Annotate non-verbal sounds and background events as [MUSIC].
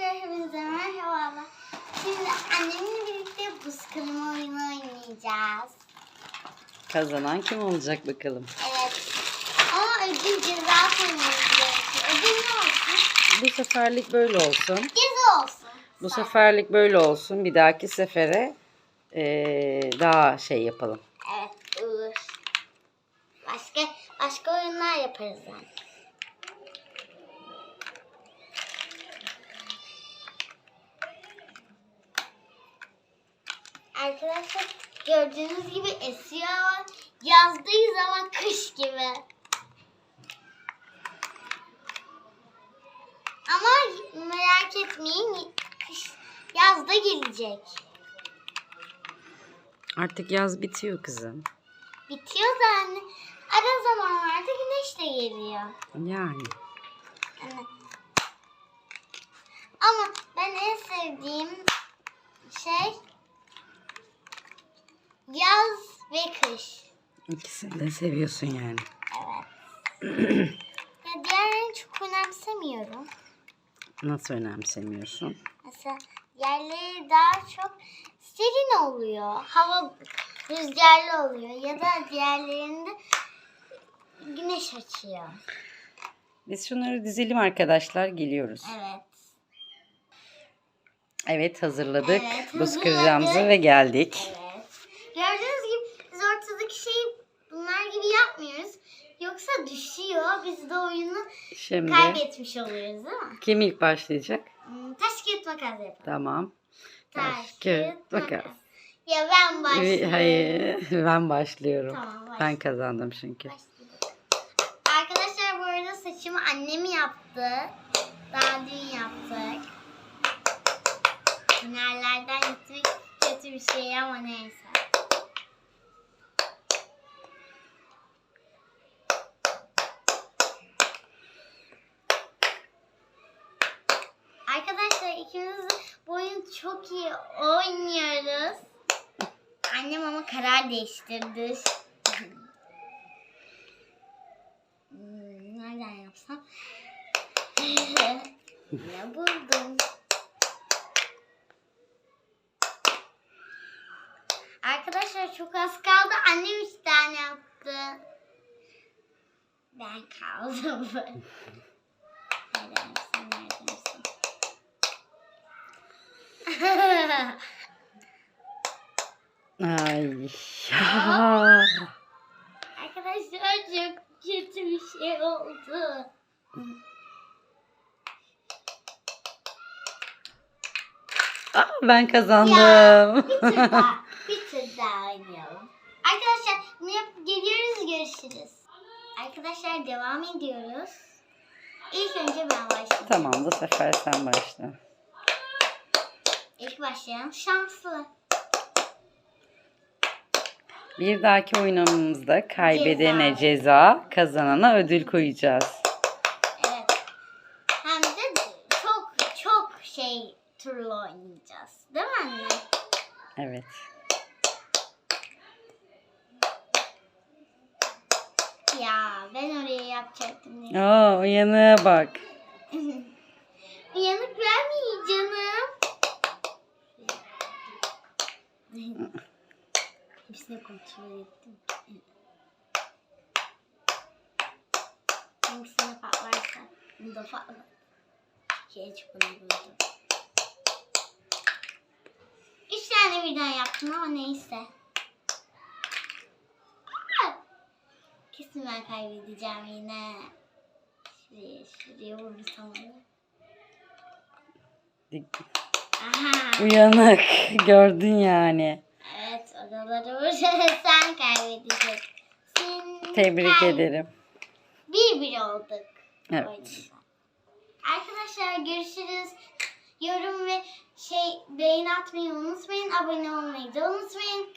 Arkadaşlar hepinize merhabalar. Şimdi annemle birlikte buz kırma oyunu oynayacağız. Kazanan kim olacak bakalım. Evet. Ama ödül ceza koymamız gerekiyor. Ödül ne olsun? Bu seferlik böyle olsun. Ceza olsun. Bu seferlik böyle olsun. Bir dahaki sefere eee, daha şey yapalım. Evet Uğur. Başka başka oyunlar yaparız yani. Arkadaşlar gördüğünüz gibi esiyor ama yazdayız ama kış gibi. Ama merak etmeyin kış yazda gelecek. Artık yaz bitiyor kızım. Bitiyor da anne. Ara zamanlarda güneş de geliyor. Yani. Anne. Ama ben en sevdiğim şey yaz ve kış. İkisini de seviyorsun yani. Evet. [CLEARS THROAT] ya diğerlerini çok önemsemiyorum. Nasıl önemsemiyorsun? Mesela diğerleri daha çok serin oluyor. Hava rüzgarlı oluyor. Ya da diğerlerinde güneş açıyor. Biz şunları dizelim arkadaşlar. Geliyoruz. Evet. Evet hazırladık. Evet, Buz hazırladık. kıracağımızı ve geldik. Evet. Gördüğünüz gibi biz ortadaki şeyi bunlar gibi yapmıyoruz. Yoksa düşüyor. Biz de oyunu Şimdi kaybetmiş oluyoruz değil mi? kim ilk başlayacak? Hmm, Taş kağıt makas yapalım. Tamam. Taş, Taş, kağıt, makas. Ya ben başlıyorum. Hayır ben başlıyorum. Tamam, başla. Ben kazandım çünkü. Başlıyorum. Arkadaşlar bu arada saçımı annem yaptı. Daha dün yaptık. Hünerlerden gitmek kötü bir şey ama neyse. Arkadaşlar ikimiz oyunu çok iyi oynuyoruz. Annem ama karar değiştirdi. Hmm, nereden yapsam? [LAUGHS] ne buldum? Arkadaşlar çok az kaldı. Annem üç tane yaptı. Ben kaldım. [LAUGHS] Nereden yapsam, nereden yapsam? Ay. Arkadaşlar çok kötü bir şey oldu. Aa, ben kazandım. Bir tur daha. Bir tur daha oynayalım. Arkadaşlar yapıp geliyoruz görüşürüz. Arkadaşlar devam ediyoruz. İlk önce ben başlayayım. tamam bu sefer sen başla. İlk başlayan şanslı. Bir dahaki oyunumuzda kaybedene ceza, kazanana ödül koyacağız. Evet. Hem de çok çok şey turlu oynayacağız. Değil mi anne? Evet. Ya ben oraya yapacaktım. Aa, uyanığa bak. [LAUGHS] Hepsini kontrol ettim. Hangisine patlarsa bunu da patlar. Hiç bunu buldum. Üç tane birden yaptım ama neyse. Aa! Kesin ben kaybedeceğim yine. Şuraya, şuraya vurursam olur. Aha. Uyanık. [LAUGHS] Gördün yani. Vurursa [LAUGHS] sen kaybedeceksin. Tebrik Kay- ederim. Bir bir olduk. Evet. oyunda. Arkadaşlar görüşürüz. Yorum ve şey beğeni atmayı unutmayın. Abone olmayı da unutmayın.